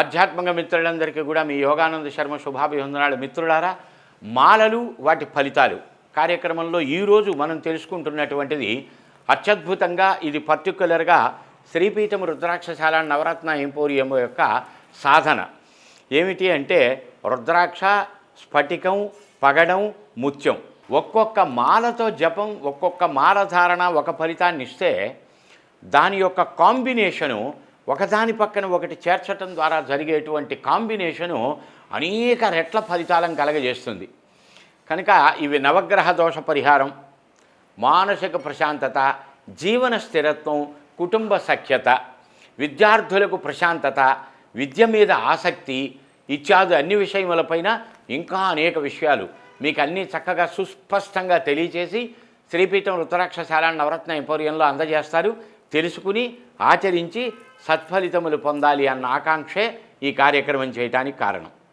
ఆధ్యాత్మిక మిత్రులందరికీ కూడా మీ యోగానంద శర్మ శుభాభివందనాలు. మిత్రులారా మాలలు వాటి ఫలితాలు. కార్యక్రమంలో ఈరోజు మనం తెలుసుకుంటున్నటువంటిది అత్యద్భుతంగా ఇది పర్టికులర్గా శ్రీపీఠం రుద్రాక్షశాల నవరత్న ఎంపోరియం యొక్క సాధన. ఏమిటి అంటే రుద్రాక్ష స్ఫటికం పగడం ముత్యం. ఒక్కొక్క మాలతో జపం ఒక్కొక్క మాల ధారణ ఒక ఫలితాన్ని ఇస్తే దాని యొక్క కాంబినేషను ఒకదాని పక్కన ఒకటి చేర్చటం ద్వారా జరిగేటువంటి కాంబినేషను అనేక రెట్ల ఫలితాలను కలగజేస్తుంది. కనుక ఇవి నవగ్రహ దోష పరిహారం మానసిక ప్రశాంతత జీవన స్థిరత్వం కుటుంబ సఖ్యత విద్యార్థులకు ప్రశాంతత విద్య మీద ఆసక్తి ఇత్యాది అన్ని విషయములపైన ఇంకా అనేక విషయాలు మీకు అన్నీ చక్కగా సుస్పష్టంగా తెలియచేసి శ్రీపీఠం రుద్రాక్షశాల నవరత్న ఎంపోరియంలో అందజేస్తారు. తెలుసుకుని ఆచరించి సత్ఫలితములు పొందాలి అన్న ఆకాంక్షే ఈ కార్యక్రమం చేయటానికి కారణం.